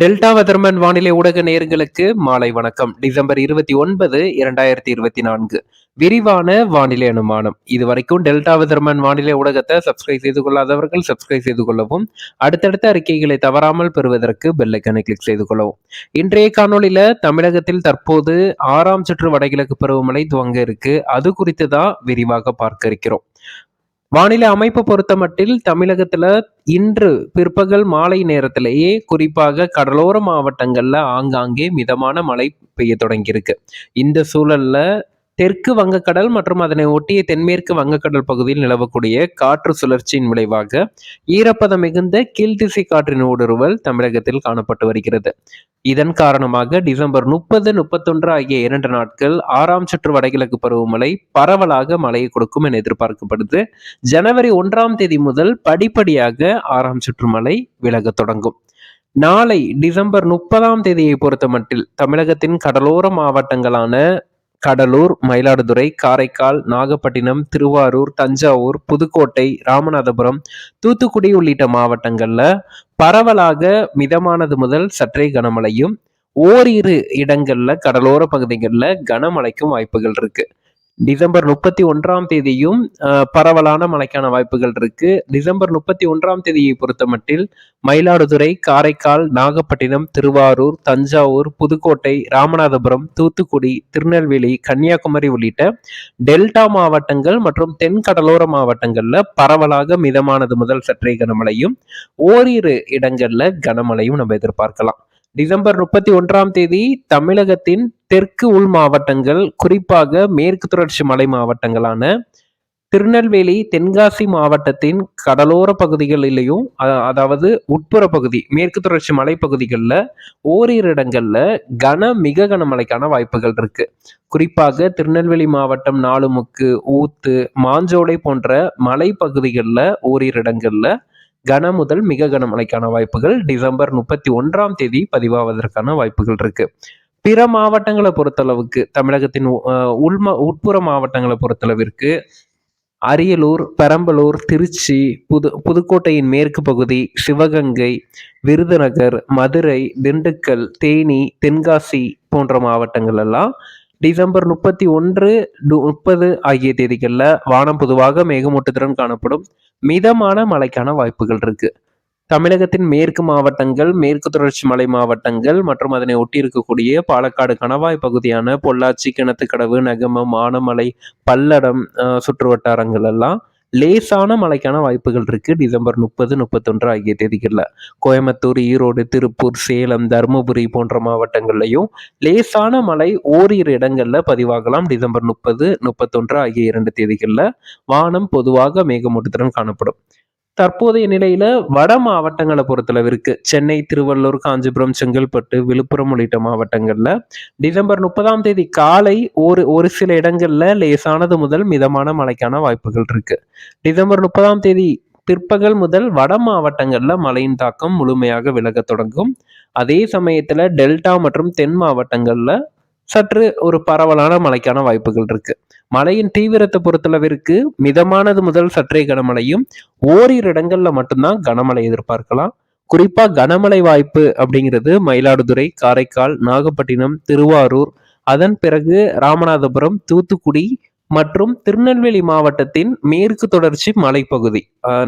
Delta weatherman வானிலை ஊடக நேயர்களுக்கு மாலை வணக்கம். டிசம்பர் இருபத்தி ஒன்பது இரண்டாயிரத்தி இருபத்தி நான்கு. விரிவான வானிலை அனுமானம். இதுவரைக்கும் டெல்டா வெதர்மன் வானிலை ஊடகத்தை சப்ஸ்கிரைப் செய்து கொள்ளாதவர்கள் சப்ஸ்கிரைப் செய்து கொள்ளவும். அடுத்தடுத்த அறிக்கைகளை தவறாமல் பெறுவதற்கு பெல்லைக்கனை கிளிக் செய்து கொள்ளவும். இன்றைய காணொலியில தமிழகத்தில் தற்போது ஆறாம் சுற்று வடகிழக்கு பருவமழை துவங்க இருக்கு. அது குறித்து தான் விரிவாக பார்க்க இருக்கிறோம். வானிலை அமைப்பு பொறுத்த மட்டில் தமிழகத்துல இன்று பிற்பகல் மாலை நேரத்திலேயே குறிப்பாக கடலோர மாவட்டங்கள்ல ஆங்காங்கே மிதமான மழை பெய்ய தொடங்கியிருக்கு. இந்த சூழல்ல தெற்கு வங்கக்கடல் மற்றும் அதனை ஒட்டிய தென்மேற்கு வங்கக்கடல் பகுதியில் நிலவக்கூடிய காற்று சுழற்சியின் விளைவாக ஈரப்பதம் மிகுந்த கீழ்த்திசை காற்றின் ஊடுருவல் தமிழகத்தில் காணப்பட்டு வருகிறது. இதன் காரணமாக டிசம்பர் முப்பது முப்பத்தொன்று ஆகிய இரண்டு நாட்கள் ஆறாம் சுற்று வடகிழக்கு பருவமழை பரவலாக மழையை கொடுக்கும் என எதிர்பார்க்கப்படுது. ஜனவரி ஒன்றாம் தேதி முதல் படிப்படியாக ஆறாம் சுற்று மழை விலக தொடங்கும். நாளை டிசம்பர் முப்பதாம் தேதியை பொறுத்த மட்டில் தமிழகத்தின் கடலோர மாவட்டங்களான கடலூர் மயிலாடுதுறை காரைக்கால் நாகப்பட்டினம் திருவாரூர் தஞ்சாவூர் புதுக்கோட்டை ராமநாதபுரம் தூத்துக்குடி உள்ளிட்ட மாவட்டங்கள்ல பரவலாக மிதமானது முதல் சற்றே கனமழையும் ஓரிரு இடங்கள்ல கடலோர பகுதிகளில் கனமழைக்கும் வாய்ப்புகள் இருக்குது டிசம்பர் முப்பத்தி ஒன்றாம் தேதியும் பரவலான மழைக்கான வாய்ப்புகள் இருக்கு. டிசம்பர் முப்பத்தி ஒன்றாம் தேதியை பொறுத்த மட்டில் மயிலாடுதுறை காரைக்கால் நாகப்பட்டினம் திருவாரூர் தஞ்சாவூர் புதுக்கோட்டை ராமநாதபுரம் தூத்துக்குடி திருநெல்வேலி கன்னியாகுமரி உள்ளிட்ட டெல்டா மாவட்டங்கள் மற்றும் தென் கடலோர மாவட்டங்கள்ல பரவலாக மிதமானது முதல் சற்றே கனமழையும் ஓரிரு இடங்கள்ல கனமழையும் நம்ம எதிர்பார்க்கலாம். டிசம்பர் முப்பத்தி ஒன்றாம் தேதி தமிழகத்தின் தெற்கு உள் மாவட்டங்கள் குறிப்பாக மேற்கு தொடர்ச்சி மலை மாவட்டங்களான திருநெல்வேலி தென்காசி மாவட்டத்தின் கடலோர பகுதிகளிலையும் அதாவது உட்புற பகுதி மேற்கு தொடர்ச்சி மலைப்பகுதிகளில் ஓரிரு இடங்களில் கன மிக கனமழைக்கான வாய்ப்புகள் இருக்கு. குறிப்பாக திருநெல்வேலி மாவட்டம் நாலுமுக்கு ஊத்து மாஞ்சோலை போன்ற மலைப்பகுதிகளில் ஓரிரு இடங்களில் கன முதல் மிக கனமழைக்கான வாய்ப்புகள். டிசம்பர் முப்பத்தி ஒன்றாம் தேதி பதிவாவதற்கான வாய்ப்புகள் இருக்கு. பிற மாவட்டங்களை பொறுத்தளவுக்கு தமிழகத்தின் உள்ம உட்புற மாவட்டங்களை பொறுத்தளவிற்கு அரியலூர் பெரம்பலூர் திருச்சி புது புதுக்கோட்டையின் மேற்கு பகுதி சிவகங்கை விருதுநகர் மதுரை திண்டுக்கல் தேனி தென்காசி போன்ற மாவட்டங்கள் எல்லாம் டிசம்பர் முப்பத்தி ஒன்று முப்பது ஆகிய தேதிகளில் வானம் பொதுவாக மேகமூட்டத்துடன் காணப்படும் மிதமான மழைக்கான வாய்ப்புகள் இருக்கு. தமிழகத்தின் மேற்கு மாவட்டங்கள் மேற்கு தொடர்ச்சி மலை மாவட்டங்கள் மற்றும் அதனை ஒட்டி இருக்கக்கூடிய பாலக்காடு கணவாய் பகுதியான பொள்ளாச்சி கிணத்துக்கடவு நகமம் ஆனமலை பல்லடம் சுற்று வட்டாரங்கள் எல்லாம் லேசான மழைக்கான வாய்ப்புகள் இருக்குது டிசம்பர் முப்பது முப்பத்தொன்று ஆகிய தேதிகளில் கோயம்புத்தூர் ஈரோடு திருப்பூர் சேலம் தருமபுரி போன்ற மாவட்டங்கள்லையும் லேசான மழை ஓரிரு இடங்களில் பதிவாகலாம். டிசம்பர் முப்பது முப்பத்தொன்று ஆகிய இரண்டு தேதிகளில் வானம் பொதுவாக மேகமூட்டத்துடன் காணப்படும். தற்போதைய நிலையில வட மாவட்டங்களை பொறுத்தளவிற்கு சென்னை திருவள்ளூர் காஞ்சிபுரம் செங்கல்பட்டு விழுப்புரம் உள்ளிட்ட மாவட்டங்கள்ல டிசம்பர் முப்பதாம் தேதி காலை ஒரு ஒரு சில இடங்கள்ல லேசானது முதல் மிதமான மழைக்கான வாய்ப்புகள் இருக்கு. டிசம்பர் முப்பதாம் தேதி பிற்பகல் முதல் வட மாவட்டங்கள்ல மழையின் தாக்கம் முழுமையாக விலக தொடங்கும். அதே சமயத்துல டெல்டா மற்றும் தென் மாவட்டங்கள்ல சற்று ஒரு பரவலான மழைக்கான வாய்ப்புகள் இருக்கு. மழையின் தீவிரத்தை பொறுத்தளவிற்கு மிதமானது முதல் சற்றே கனமழையும் ஓரிரு இடங்கள்ல மட்டும்தான் கனமழை எதிர்பார்க்கலாம். குறிப்பா கனமழை வாய்ப்பு அப்படிங்கிறது மயிலாடுதுறை காரைக்கால் நாகப்பட்டினம் திருவாரூர் அதன் பிறகு ராமநாதபுரம் தூத்துக்குடி மற்றும் திருநெல்வேலி மாவட்டத்தின் மேற்கு தொடர்ச்சி மலைப்பகுதி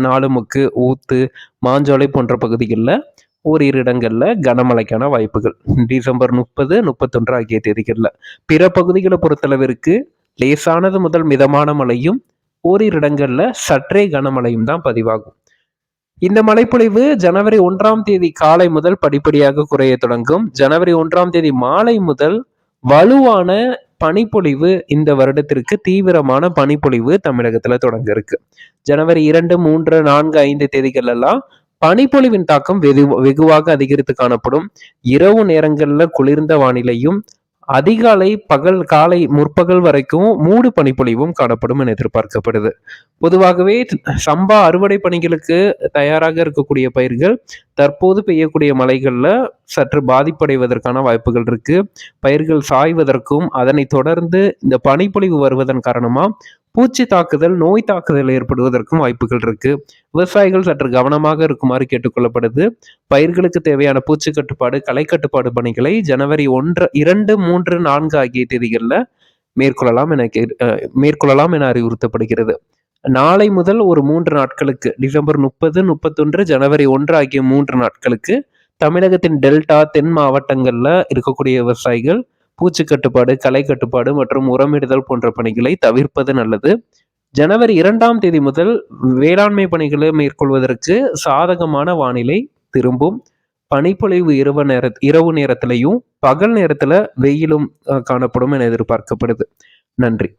நாலுமுக்கு ஊத்து மாஞ்சோலை போன்ற பகுதிகளில் ஓரிரு இடங்கள்ல கனமழைக்கான வாய்ப்புகள். டிசம்பர் முப்பது முப்பத்தொன்று ஆகிய தேதிகளில். பிற பகுதிகளை பொறுத்தளவிற்கு லேசானது முதல் மிதமான மழையும் ஓரிரு இடங்கள்ல சற்றே கனமழையும் தான் பதிவாகும். இந்த மழைப்பொழிவு ஜனவரி ஒன்றாம் தேதி காலை முதல் படிப்படியாக குறைய தொடங்கும். ஜனவரி ஒன்றாம் தேதி மாலை முதல் வலுவான பனிப்பொழிவு இந்த வருடத்திற்கு தீவிரமான பனிப்பொழிவு தமிழகத்துல தொடங்க இருக்கு. ஜனவரி இரண்டு மூன்று நான்கு ஐந்து தேதிகள் எல்லாம் பனிப்பொழிவின் தாக்கம் வெகு வெகுவாக அதிகரித்து காணப்படும். இரவு நேரங்களில் குளிர்ந்த வானிலையும் அதிகாலை பகல் காலை முற்பகல் வரைக்கும் மூடு பனிப்பொழிவும் காணப்படும் என எதிர்பார்க்கப்படுது. பொதுவாகவே சம்பா அறுவடை பணிகளுக்கு தயாராக இருக்கக்கூடிய பயிர்கள் தற்போது பெய்யக்கூடிய மழைகளில் சற்று பாதிப்படைவதற்கான வாய்ப்புகள் இருக்கு. பயிர்கள் சாய்வதற்கும் அதனை தொடர்ந்து இந்த பனிப்பொழிவு வருவதன் காரணமா பூச்சி தாக்குதல் நோய் தாக்குதல் ஏற்படுவதற்கும் வாய்ப்புகள் இருக்கு. விவசாயிகள் சற்று கவனமாக இருக்குமாறு கேட்டுக்கொள்ளப்படுது. பயிர்களுக்கு தேவையான பூச்சி கட்டுப்பாடு களை கட்டுப்பாடு பணிகளை ஜனவரி ஒன்று இரண்டு மூன்று நான்கு ஆகிய தேதிகளில் மேற்கொள்ளலாம் என கே- மேற்கொள்ளலாம் என அறிவுறுத்தப்படுகிறது. நாளை முதல் ஒரு மூன்று நாட்களுக்கு டிசம்பர் முப்பது முப்பத்தொன்று ஜனவரி ஒன்று ஆகிய மூன்று நாட்களுக்கு தமிழகத்தின் டெல்டா தென் மாவட்டங்களில் இருக்கக்கூடிய விவசாயிகள் பூச்சி கட்டுப்பாடு களை கட்டுப்பாடு மற்றும் உரமிடுதல் போன்ற பணிகளை தவிர்ப்பது நல்லது. ஜனவரி இரண்டாம் தேதி முதல் வேளாண்மை பணிகளை மேற்கொள்வதற்கு சாதகமான வானிலை திரும்பும். பனிப்பொழிவு இரவு நேர இரவு நேரத்திலையும் பகல் நேரத்துல வெயிலும் காணப்படும் என எதிர்பார்க்கப்படுது. நன்றி.